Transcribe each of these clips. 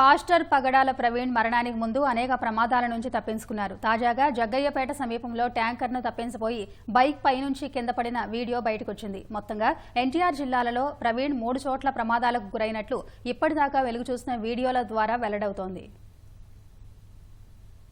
Pastor పగడాల ప్రవీణ్ మరణానికి ముందు అనేక ప్రమాదాల నుంచి తప్పించుకున్నారు. తాజాగా జగ్గయ్యపేట సమీపంలో ట్యాంకర్ను తప్పించబోయి బైక్ పైనుంచి కింద పడిన వీడియో బయటకొచ్చింది. మొత్తంగా ఎన్టీఆర్ జిల్లాలలో ప్రవీణ్ మూడు చోట్ల ప్రమాదాలకు గురైనట్లు ఇప్పటిదాకా వెలుగు చూసిన వీడియోల ద్వారా వెల్లడవుతోంది.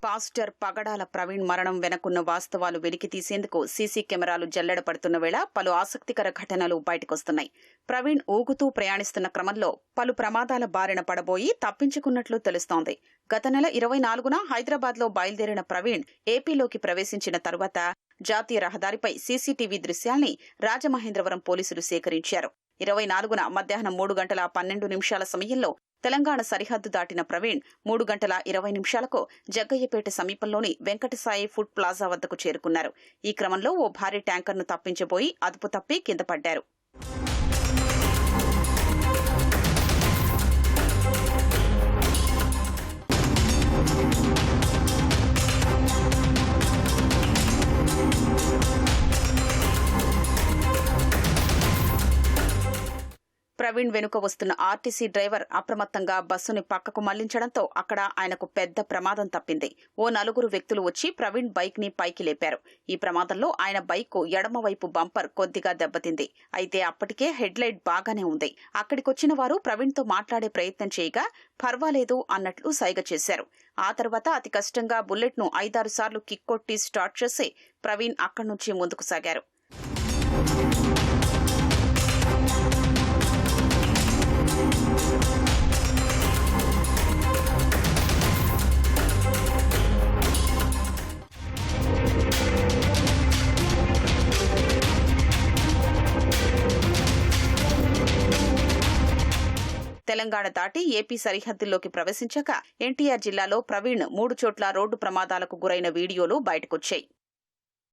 పాస్టర్ పగడాల ప్రవీణ్ మరణం వెనకున్న వాస్తవాలు వెలికి తీసేందుకు సీసీ కెమెరాలు జల్లెడ పడుతున్న వేళ పలు ఆసక్తికర ఘటనలు బయటకొస్తున్నాయి. ప్రవీణ్ ఊగుతూ ప్రయాణిస్తున్న క్రమంలో పలు ప్రమాదాల బారిన పడబోయి తప్పించుకున్నట్లు తెలుస్తోంది. గత నెల ఇరవై నాలుగున హైదరాబాద్లో బయలుదేరిన ప్రవీణ్ ఏపీలోకి ప్రవేశించిన తరువాత జాతీయ రహదారిపై సీసీటీవీ దృశ్యాల్ని రాజమహేంద్రవరం పోలీసులు సేకరించారు. ఇరవై నాలుగున మధ్యాహ్నం మూడు గంటల పన్నెండు నిమిషాల సమయంలో తెలంగాణ సరిహద్దు దాటిన ప్రవీణ్ మూడు గంటల ఇరవై నిమిషాలకు జగ్గయ్యపేట సమీపంలోని వెంకటసాయి ఫుడ్ ప్లాజా వద్దకు చేరుకున్నారు. ఈ క్రమంలో ఓ భారీ ట్యాంకర్ను తప్పించబోయి అదుపు తప్పి కింద పడ్డారు. ప్రవీణ్ వెనుక వస్తున్న ఆర్టీసీ డ్రైవర్ అప్రమత్తంగా బస్సుని పక్కకు మళ్ళించడంతో అక్కడ ఆయనకు పెద్ద ప్రమాదం తప్పింది. ఓ నలుగురు వ్యక్తులు వచ్చి ప్రవీణ్ బైక్ని పైకి లేపారు. ఈ ప్రమాదంలో ఆయన బైక్ ఎడమవైపు బంపర్ కొద్దిగా దెబ్బతింది. అయితే అప్పటికే హెడ్ లైట్ బాగానే ఉంది. అక్కడికొచ్చిన వారు ప్రవీణ్తో మాట్లాడే ప్రయత్నం చేయగా పర్వాలేదు అన్నట్లు సైగ చేశారు. ఆ తర్వాత అతి కష్టంగా బుల్లెట్ను ఐదారు సార్లు కిక్ కొట్టి స్టార్ట్ చేసి ప్రవీణ్ అక్కడి నుంచి ముందుకు సాగారు. తెలంగాణ దాటి ఏపీ సరిహద్దుల్లోకి ప్రవేశించాక ఎన్టీఆర్ జిల్లాలో ప్రవీణ్ మూడు చోట్ల రోడ్డు ప్రమాదాలకు గురైన వీడియోలు బయటకొచ్చాయి.